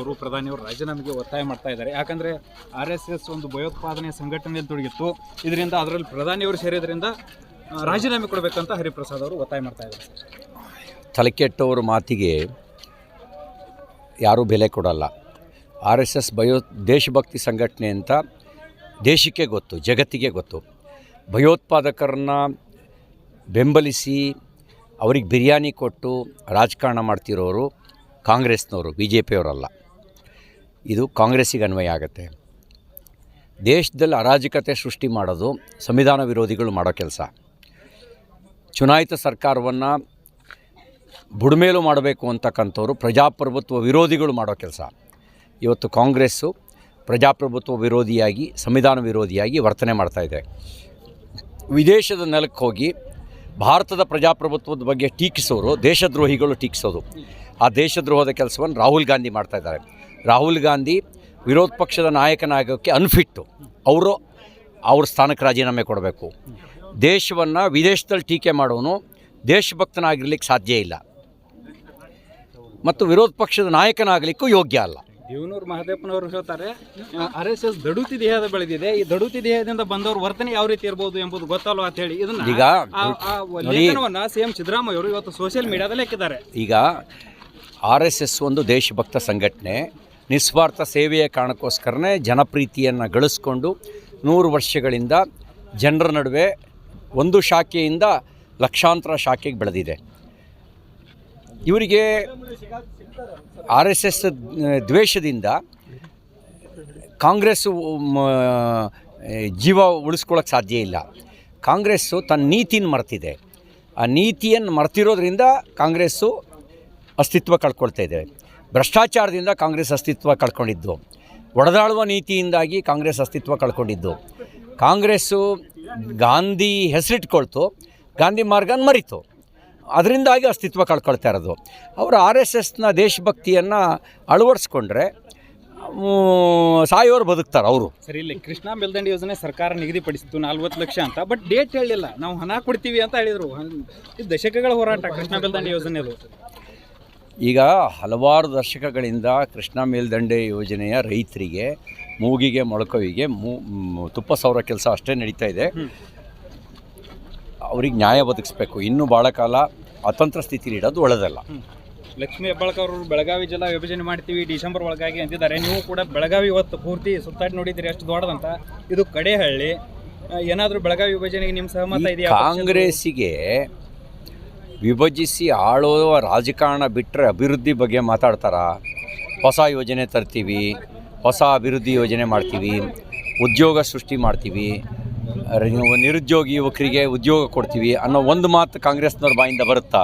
ಅವರು ಪ್ರಧಾನಿಯವರು ರಾಜೀನಾಮೆಗೆ ಒತ್ತಾಯ ಮಾಡ್ತಾ ಇದ್ದಾರೆ. ಯಾಕಂದ್ರೆ ಆರ್ ಎಸ್ ಎಸ್ ಒಂದು ಭಯೋತ್ಪಾದನೆ ಸಂಘಟನೆಯಲ್ಲಿ ತೊಡಗಿತ್ತು ಇದರಿಂದ ಅದರಲ್ಲಿ ಪ್ರಧಾನಿಯವರು ಸೇರಿದ್ರಿಂದ ರಾಜೀನಾಮೆ ಕೊಡಬೇಕಂತ ಹರಿಪ್ರಸಾದ್ ಅವರು ಒತ್ತಾಯ ಮಾಡ್ತಾ ಇದ್ದಾರೆ. ತಲೆಕೆಟ್ಟವ್ರ ಮಾತಿಗೆ ಯಾರೂ ಬೆಲೆ ಕೊಡಲ್ಲ. ಆರ್ ಎಸ್ ಎಸ್ ಭಯೋ, ದೇಶಭಕ್ತಿ ಸಂಘಟನೆ ಅಂತ ದೇಶಕ್ಕೆ ಗೊತ್ತು, ಜಗತ್ತಿಗೆ ಗೊತ್ತು. ಭಯೋತ್ಪಾದಕರನ್ನ ಬೆಂಬಲಿಸಿ, ಅವ್ರಿಗೆ ಬಿರಿಯಾನಿ ಕೊಟ್ಟು ರಾಜಕಾರಣ ಮಾಡ್ತಿರೋರು ಕಾಂಗ್ರೆಸ್ನವರು ಬಿ ಜೆ ಪಿಯವರಲ್ಲ ಇದು ಕಾಂಗ್ರೆಸ್ಸಿಗೆ ಅನ್ವಯ ಆಗುತ್ತೆ. ದೇಶದಲ್ಲಿ ಅರಾಜಕತೆ ಸೃಷ್ಟಿ ಮಾಡೋದು ಸಂವಿಧಾನ ವಿರೋಧಿಗಳು ಮಾಡೋ ಕೆಲಸ. ಚುನಾಯಿತ ಸರ್ಕಾರವನ್ನು ಬುಡಮೇಲು ಮಾಡಬೇಕು ಅಂತಕ್ಕಂಥವ್ರು ಪ್ರಜಾಪ್ರಭುತ್ವ ವಿರೋಧಿಗಳು ಮಾಡೋ ಕೆಲಸ. ಇವತ್ತು ಕಾಂಗ್ರೆಸ್ಸು ಪ್ರಜಾಪ್ರಭುತ್ವ ವಿರೋಧಿಯಾಗಿ, ಸಂವಿಧಾನ ವಿರೋಧಿಯಾಗಿ ವರ್ತನೆ ಮಾಡ್ತಾ ಇದೆ. ವಿದೇಶದ ನೆಲಕ್ಕೆ ಹೋಗಿ ಭಾರತದ ಪ್ರಜಾಪ್ರಭುತ್ವದ ಬಗ್ಗೆ ಟೀಕಿಸೋರು, ದೇಶದ್ರೋಹಿಗಳು ಟೀಕಿಸೋದು. ಆ ದೇಶದ್ರೋಹದ ಕೆಲಸವನ್ನು ರಾಹುಲ್ ಗಾಂಧಿ ಮಾಡ್ತಾ ಇದ್ದಾರೆ. ರಾಹುಲ್ ಗಾಂಧಿ ವಿರೋಧ ಪಕ್ಷದ ನಾಯಕನಾಗೋಕ್ಕೆ ಅನ್ಫಿಟ್ಟು. ಅವರು ಅವ್ರ ಸ್ಥಾನಕ್ಕೆ ರಾಜೀನಾಮೆ ಕೊಡಬೇಕು. ದೇಶವನ್ನು ವಿದೇಶದಲ್ಲಿ ಟೀಕೆ ಮಾಡೋನು ದೇಶಭಕ್ತನಾಗಿರ್ಲಿಕ್ಕೆ ಸಾಧ್ಯ ಇಲ್ಲ. ಮತ್ತು ವಿರೋಧ ಪಕ್ಷದ ನಾಯಕನಾಗಲಿಕ್ಕೂ ಯೋಗ್ಯ ಅಲ್ಲ. ದೇವನೂರು ಮಹದೇವಪ್ಪನವರು ಹೇಳ್ತಾರೆ ಆರ್ ಎಸ್ ಎಸ್ ದಡುತಿ ದೇಹದ ಬೆಳೆದಿದೆ. ಈ ದಡುತಿ ದೇಹದಿಂದ ಬಂದವರು ವರ್ತನೆ ಯಾವ ರೀತಿ ಇರಬಹುದು ಎಂಬುದು ಗೊತ್ತಲ್ವಾ ಅಂತ ಹೇಳಿ ಇದನ್ನ ಈಗ ಲೇಖನವನ್ನ ಸಿ ಎಂ ಸಿದ್ದರಾಮಯ್ಯ ಅವರು ಇವತ್ತು ಸೋಷಿಯಲ್ ಮೀಡಿಯಾದಲ್ಲಿ ಹಾಕಿದ್ದಾರೆ. ಈಗ ಆರ್ ಎಸ್ ಎಸ್ ಒಂದು ದೇಶಭಕ್ತ ಸಂಘಟನೆ ನಿಸ್ವಾರ್ಥ ಸೇವೆಯ ಕಾರಣಕ್ಕೋಸ್ಕರನೇ ಜನಪ್ರೀತಿಯನ್ನು ಗಳಿಸ್ಕೊಂಡು ನೂರು ವರ್ಷಗಳಿಂದ ಜನರ ನಡುವೆ ಒಂದು ಶಾಖೆಯಿಂದ ಲಕ್ಷಾಂತರ ಶಾಖೆಗೆ ಬೆಳೆದಿದೆ. ಇವರಿಗೆ ಆರ್ ಎಸ್ ಎಸ್ ದ್ವೇಷದಿಂದ ಕಾಂಗ್ರೆಸ್ಸು ಜೀವ ಉಳಿಸ್ಕೊಳ್ಳೋಕ್ಕೆ ಸಾಧ್ಯ ಇಲ್ಲ. ಕಾಂಗ್ರೆಸ್ಸು ತನ್ನ ನೀತಿನ ಮರ್ತಿದೆ. ಆ ನೀತಿಯನ್ನು ಮರ್ತಿರೋದ್ರಿಂದ ಕಾಂಗ್ರೆಸ್ಸು ಅಸ್ತಿತ್ವ ಕಳ್ಕೊಳ್ತಾ ಇದೆ. ಭ್ರಷ್ಟಾಚಾರದಿಂದ ಕಾಂಗ್ರೆಸ್ ಅಸ್ತಿತ್ವ ಕಳ್ಕೊಂಡಿದ್ದು. ಒಡೆದಾಳುವ ನೀತಿಯಿಂದಾಗಿ ಕಾಂಗ್ರೆಸ್ ಅಸ್ತಿತ್ವ ಕಳ್ಕೊಂಡಿದ್ದು. ಕಾಂಗ್ರೆಸ್ಸು ಗಾಂಧಿ ಹೆಸರಿಟ್ಕೊಳ್ತು. ಗಾಂಧಿ ಮಾರ್ಗನ ಮರಿತು. ಅದರಿಂದಾಗಿ ಅಸ್ತಿತ್ವ ಕಳ್ಕೊಳ್ತಾ ಇರೋದು. ಅವರು ಆರ್ ಎಸ್ ಎಸ್ನ ದೇಶಭಕ್ತಿಯನ್ನು ಅಳವಡಿಸ್ಕೊಂಡ್ರೆ ಸಾಯೋರು ಬದುಕ್ತಾರೆ ಅವರು. ಸರಿ ಇಲ್ಲಿ ಕೃಷ್ಣ ಮೇಲ್ದಂಡೆ ಯೋಜನೆ ಸರ್ಕಾರ ನಿಗದಿಪಡಿಸಿತು ನಲ್ವತ್ತು ಲಕ್ಷ ಅಂತ ಬಟ್ ಡೇಟ್ ಹೇಳಿಲ್ಲ. ನಾವು ಹಣ ಕೊಡ್ತೀವಿ ಅಂತ ಹೇಳಿದರು. ಇದು ದಶಕಗಳ ಹೋರಾಟ ಕೃಷ್ಣ ಮೇಲ್ದಂಡೆ ಯೋಜನೆ ಈಗ ಹಲವಾರು ದಶಕಗಳಿಂದ ಕೃಷ್ಣ ಮೇಲ್ದಂಡೆ ಯೋಜನೆಯ ರೈತರಿಗೆ ಮೂಗಿಗೆ ಮೊಳಕವಿಗೆ ಮೂ ತುಪ್ಪ ಸೌರ ಕೆಲಸ ಅಷ್ಟೇ ನಡೀತಾ ಇದೆ. ಅವ್ರಿಗೆ ನ್ಯಾಯ ಒದಗಿಸ್ಬೇಕು ಇನ್ನೂ ಭಾಳ ಕಾಲ ಅತಂತ್ರ ಸ್ಥಿತಿಲಿ ಇಡೋದು ಒಳ್ಳೆದಲ್ಲ. ಲಕ್ಷ್ಮೀ ಹೆಬ್ಬಾಳ್ಕರ್ ಅವರು ಬೆಳಗಾವಿ ಜಿಲ್ಲಾ ವಿಭಜನೆ ಮಾಡ್ತೀವಿ ಡಿಸೆಂಬರ್ ಒಳಗಾಗಿ ಅಂತಿದ್ದಾರೆ. ನೀವು ಕೂಡ ಬೆಳಗಾವಿ ಇವತ್ತು ಪೂರ್ತಿ ಸುತ್ತಾಡಿ ನೋಡಿದ್ರೆ ಎಷ್ಟು ದೊಡ್ಡದಂತ. ಇದು ಕಡೆಹಳ್ಳಿ. ಏನಾದರೂ ಏನಾದ್ರೂ ಬೆಳಗಾವಿ ವಿಭಜನೆಗೆ ನಿಮ್ಮ ಸಹಮತ ಇದೆಯಾ ಕಾಂಗ್ರೆಸ್ಸಿಗೆ ವಿಭಜಿಸಿ ಆಳೋ ರಾಜಕಾರಣ ಬಿಟ್ಟರೆ ಅಭಿವೃದ್ಧಿ ಬಗ್ಗೆ ಮಾತಾಡ್ತಾರ? ಹೊಸ ಯೋಜನೆ ತರ್ತೀವಿ ಹೊಸ ಅಭಿವೃದ್ಧಿ ಯೋಜನೆ ಮಾಡ್ತೀವಿ ಉದ್ಯೋಗ ಸೃಷ್ಟಿ ಮಾಡ್ತೀವಿ ನಿರುದ್ಯೋಗಿ ಯುವಕರಿಗೆ ಉದ್ಯೋಗ ಕೊಡ್ತೀವಿ ಅನ್ನೋ ಒಂದು ಮಾತು ಕಾಂಗ್ರೆಸ್ನವ್ರ ಬಾಯಿಂದ ಬರುತ್ತಾ?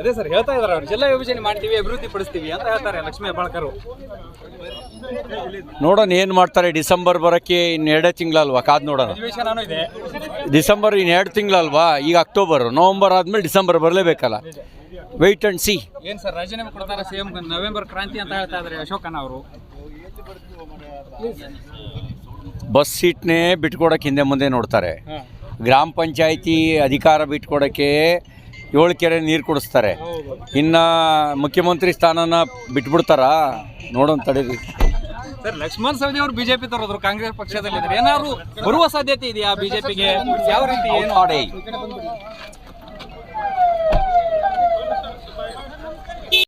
ಅದೇ ಸರ್ ಹೇಳ್ತಾ ಇದಾರೆ ಅವರು. ಜಿಲ್ಲಾ ಯೋಜನೆ ಮಾಡ್ತೀವಿ ಅಭಿವೃದ್ಧಿ ಪಡಿಸ್ತೀವಿ ಅಂತ ಹೇಳ್ತಾರೆ ಲಕ್ಷ್ಮೀ ಹೆಬ್ಬಾಳ್ಕರ್. ನೋಡೋಣ ಏನು ಮಾಡ್ತಾರೆ ಡಿಸೆಂಬರ್ ಬರೋಕ್ಕೆ ಇನ್ನು ಎರಡೇ ತಿಂಗಳಲ್ವಾ? ಕಾದು ನೋಡೋಣ. ಅಧಿವೇಶನನೂ ಇದೆ. ಡಿಸೆಂಬರ್ ಇನ್ನು ಎರಡು ತಿಂಗಳಲ್ವಾ? ಈಗ ಅಕ್ಟೋಬರ್ ನವಂಬರ್ ಆದಮೇಲೆ ಡಿಸೆಂಬರ್ ಬರಲೇಬೇಕಲ್ಲ. ವೆಯ್ಟ್ ಆ್ಯಂಡ್ ಸಿ ಏನ್ ಸರ್ ರಾಜೀನಾಮೆ ಕೊಡ್ತಾರೆ ಸಿಎಂ ನವೆಂಬರ್ ಕ್ರಾಂತಿ ಅಂತ ಹೇಳ್ತಾ ಇದ್ದಾರೆ ಅಶೋಕನ ಅವರು ಬಸ್ ಸೀಟ್ನೇ ಬಿಟ್ಕೊಡೋಕೆ ಹಿಂದೆ ಮುಂದೆ ನೋಡ್ತಾರೆ. ಗ್ರಾಮ ಪಂಚಾಯಿತಿ ಅಧಿಕಾರ ಬಿಟ್ಕೊಡೋಕ್ಕೆ ಏಳು ಕೆರೆ ನೀರು ಕುಡಿಸ್ತಾರೆ. ಇನ್ನು ಮುಖ್ಯಮಂತ್ರಿ ಸ್ಥಾನನ ಬಿಟ್ಬಿಡ್ತಾರಾ? ನೋಡೋಣ ತಡೀರಿ ಸರ್ ಲಕ್ಷ್ಮಣ್ ಸವದಿ ಅವರು ಬಿಜೆಪಿ ತರೋದ್ರು ಕಾಂಗ್ರೆಸ್ ಪಕ್ಷದಲ್ಲಿ ಏನಾದ್ರು ಬರುವ ಸಾಧ್ಯತೆ ಇದೆಯಾ ಬಿಜೆಪಿಗೆ? ಯಾವ ರೀತಿ ಏನು? ಮಾಡಿ